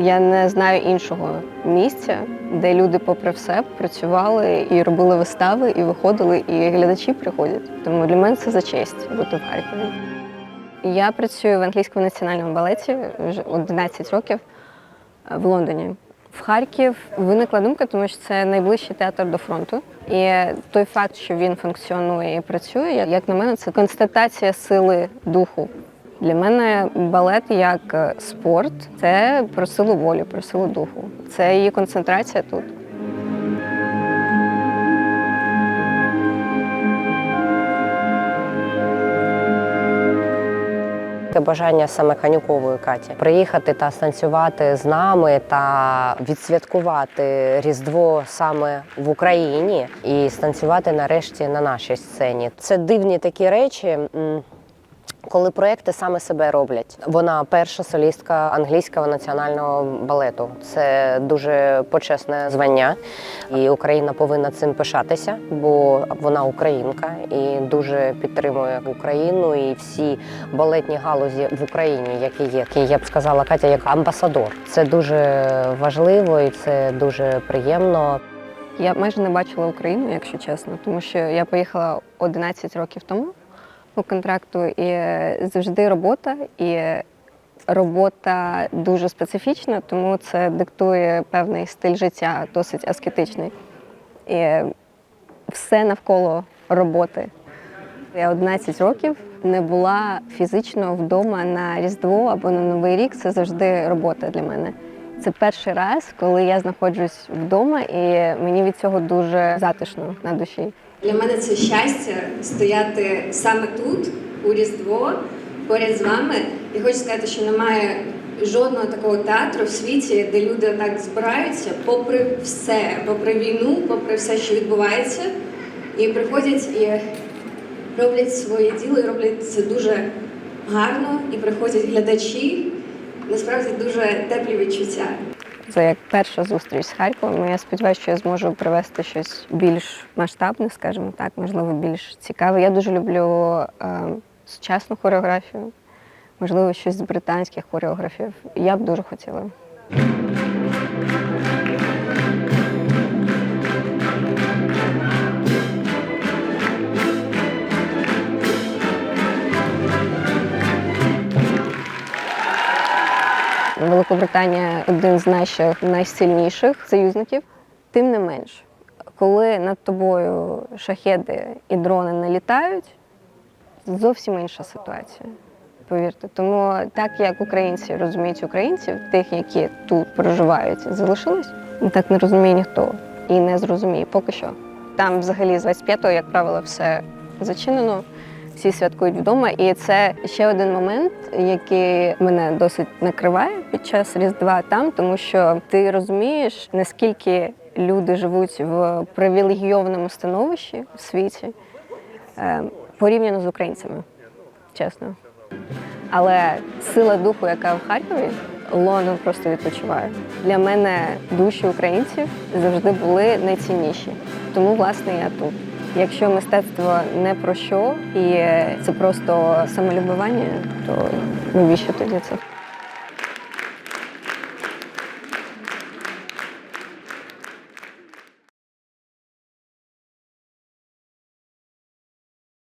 Я не знаю іншого місця, де люди, попри все, працювали і робили вистави, і виходили, і глядачі приходять. Тому для мене це за честь бути в Харкові. Я працюю в англійському національному балеті вже 11 років е, в Лондоні. В Харків виникла думка, тому що це найближчий театр до фронту. І той факт, що він функціонує і працює, як на мене, це констатація сили духу. Для мене балет як е, спорт це про силу волі, про силу духу. Це її концентрація тут. Бажання саме Канюкової Каті приїхати та станцювати з нами та відсвяткувати Різдво саме в Україні і станцювати нарешті на нашій сцені. Це дивні такі речі. Коли проекти саме себе роблять, вона перша солістка англійського національного балету. Це дуже почесне звання, і Україна повинна цим пишатися, бо вона українка і дуже підтримує Україну і всі балетні галузі в Україні, які є. І я б сказала, Катя, як амбасадор. Це дуже важливо і це дуже приємно. Я майже не бачила Україну, якщо чесно, тому що я поїхала 11 років тому по контракту, і завжди робота, і робота дуже специфічна, тому це диктує певний стиль життя, досить аскетичний. І все навколо роботи. Я 11 років не була фізично вдома на Різдво або на Новий рік. Це завжди робота для мене. Це перший раз, коли я знаходжусь вдома, і мені від цього дуже затишно на душі. Для мене це щастя стояти саме тут, у Різдво, поряд з вами. І хочу сказати, що немає жодного такого театру в світі, де люди так збираються, попри все, попри війну, попри все, що відбувається, і приходять і роблять своє діло, і роблять це дуже гарно, і приходять глядачі. Насправді дуже теплі відчуття. Це як перша зустріч з Харковом. Я сподіваюся, що я зможу привести щось більш масштабне, скажімо так, можливо, більш цікаве. Я дуже люблю е, сучасну хореографію, можливо, щось з британських хореографів. Я б дуже хотіла. Великобританія один з наших найсильніших союзників. Тим не менш, коли над тобою шахеди і дрони налітають, зовсім інша ситуація. Повірте, тому так як українці розуміють українців, тих, які тут проживають, залишились, так не розуміє ніхто і не зрозуміє поки що. Там взагалі з 25-го, як правило, все зачинено всі святкують вдома. І це ще один момент, який мене досить накриває під час Різдва там, тому що ти розумієш, наскільки люди живуть в привілегійованому становищі в світі е, порівняно з українцями, чесно. Але сила духу, яка в Харкові, Лондон просто відпочиває. Для мене душі українців завжди були найцінніші. Тому, власне, я тут. Якщо мистецтво не про що і це просто самолюбування, то навіщо тоді це?